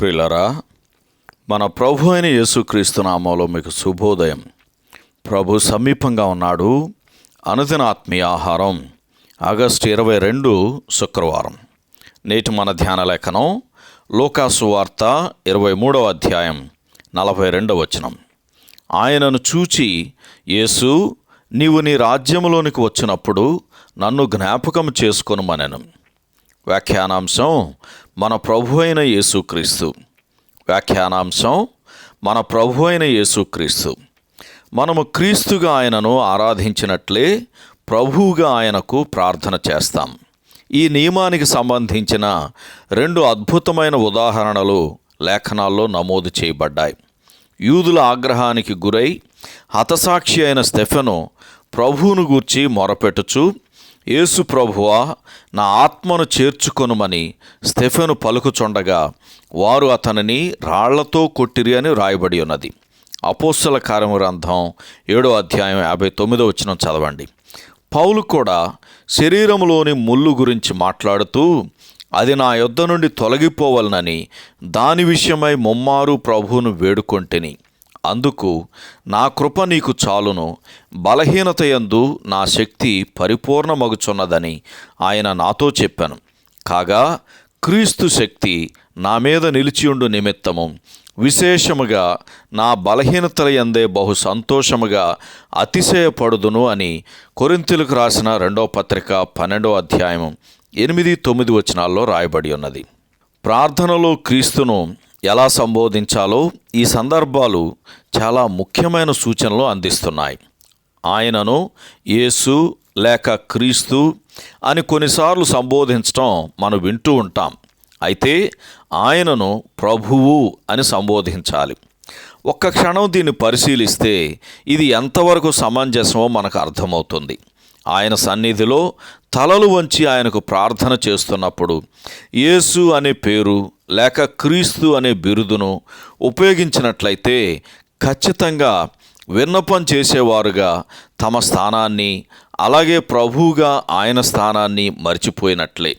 ప్రిలరా మన ప్రభు అయిన యేసుక్రీస్తు నామంలో మీకు శుభోదయం. ప్రభు సమీపంగా ఉన్నాడు. అనుదిన ఆత్మీయ ఆహారం. ఆగస్టు ఇరవై రెండు శుక్రవారం. నేటి మన ధ్యాన లేఖనం లోకాసు వార్త ఇరవై మూడవ అధ్యాయం నలభై రెండవ వచనం. ఆయనను చూచి యేసు నీవు నీ రాజ్యములోనికి వచ్చినప్పుడు నన్ను జ్ఞాపకం చేసుకొనుమనెను. వ్యాఖ్యానాంశం మన ప్రభు అయిన యేసుక్రీస్తు. వ్యాఖ్యానాంశం మన ప్రభు అయిన యేసుక్రీస్తు. మనము క్రీస్తుగా ఆయనను ఆరాధించినట్లే ప్రభువుగా ఆయనకు ప్రార్థన చేస్తాం. ఈ నియమానికి సంబంధించిన రెండు అద్భుతమైన ఉదాహరణలు లేఖనాల్లో నమోదు చేయబడ్డాయి. యూదుల ఆగ్రహానికి గురై హతసాక్షి అయిన స్టెఫెను ప్రభువును గూర్చి మొరపెట్టుచు యేసు ప్రభువా నా ఆత్మను చేర్చుకొనుమని స్టెఫెను పలుకుచుండగా వారు అతనిని రాళ్ళతో కొట్టిరి అని రాయబడి ఉన్నది. అపోస్తల కార్యము గ్రంథం ఏడో అధ్యాయం యాభై తొమ్మిదో వచ్చిన చదవండి. పౌలు కూడా శరీరంలోని ముళ్ళు గురించి మాట్లాడుతూ అది నా యొద్ద నుండి తొలగిపోవలనని దాని విషయమై ముమ్మారు ప్రభువును వేడుకొంటిని. అందుకు నా కృప నీకు చాలును బలహీనత యందు నా శక్తి పరిపూర్ణమగుచున్నదని ఆయన నాతో చెప్పాను. కాగా క్రీస్తు శక్తి నా మీద నిలిచియుండు నిమిత్తము విశేషముగా నా బలహీనతల యందే బహు సంతోషముగా అతిశయపడుదును అని కొరింతలకు రాసిన రెండో పత్రిక పన్నెండో అధ్యాయం ఎనిమిది తొమ్మిది వచనాల్లో రాయబడి ఉన్నది. ప్రార్థనలో క్రీస్తును ఎలా సంబోధించాలో ఈ సందర్భాలు చాలా ముఖ్యమైన సూచనలు అందిస్తున్నాయి. ఆయనను యేసు లేక క్రీస్తు అని కొన్నిసార్లు సంబోధించటం మనం వింటూ ఉంటాం. అయితే ఆయనను ప్రభువు అని సంబోధించాలి. ఒక్క క్షణం దీన్ని పరిశీలిస్తే ఇది ఎంతవరకు సమంజసమో మనకు అర్థమవుతుంది. ఆయన సన్నిధిలో తలలు వంచి ఆయనకు ప్రార్థన చేస్తున్నప్పుడు యేసు అనే పేరు లేక క్రీస్తు అనే బిరుదును ఉపయోగించినట్లయితే ఖచ్చితంగా విన్నపం చేసేవారుగా తమ స్థానాన్ని అలాగే ప్రభువుగా ఆయన స్థానాన్ని మర్చిపోయినట్లే.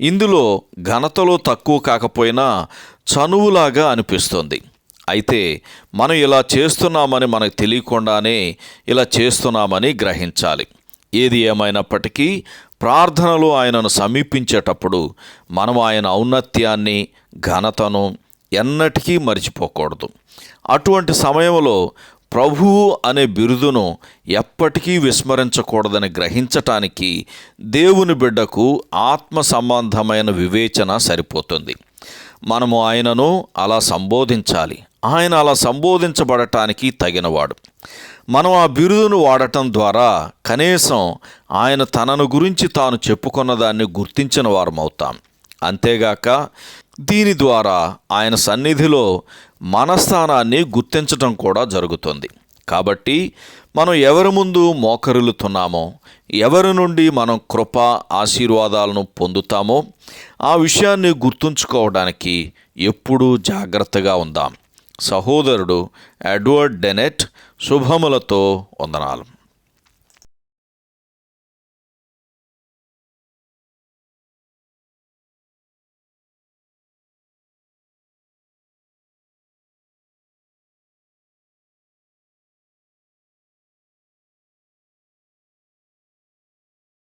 ఇందులో ఘనతలో తక్కువ కాకపోయినా చనువులాగా అనిపిస్తుంది. అయితే మనం ఇలా చేస్తున్నామని మనకు తెలియకుండానే ఇలా చేస్తున్నామని గ్రహించాలి. ఏది ఏమైనప్పటికీ ప్రార్థనలో ఆయనను సమీపించేటప్పుడు మనం ఆయన ఔన్నత్యాన్ని ఘనతను ఎన్నటికీ మర్చిపోకూడదు. అటువంటి సమయంలో ప్రభువు అనే బిరుదును ఎప్పటికీ విస్మరించకూడదని గ్రహించటానికి దేవుని బిడ్డకు ఆత్మ సంబంధమైన వివేచన సరిపోతుంది. మనము ఆయనను అలా సంబోధించాలి. ఆయన అలా సంబోధించబడటానికి తగినవాడు. మనం ఆ బిరుదును వాడటం ద్వారా కనీసం ఆయన తనను గురించి తాను చెప్పుకున్న దాన్ని గుర్తించిన వారమవుతాం. అంతేగాక దీని ద్వారా ఆయన సన్నిధిలో మనస్థానాన్ని గుర్తించటం కూడా జరుగుతుంది. కాబట్టి మనం ఎవరి ముందు మోకరిల్లుతున్నామో ఎవరి నుండి మనం కృప ఆశీర్వాదాలను పొందుతామో ఆ విషయాన్ని గుర్తుంచుకోవడానికి ఎప్పుడూ జాగ్రత్తగా ఉందాం. సహోదరుడు ఎడ్వర్డ్ డెనెట్ శుభములతో వందనాలు.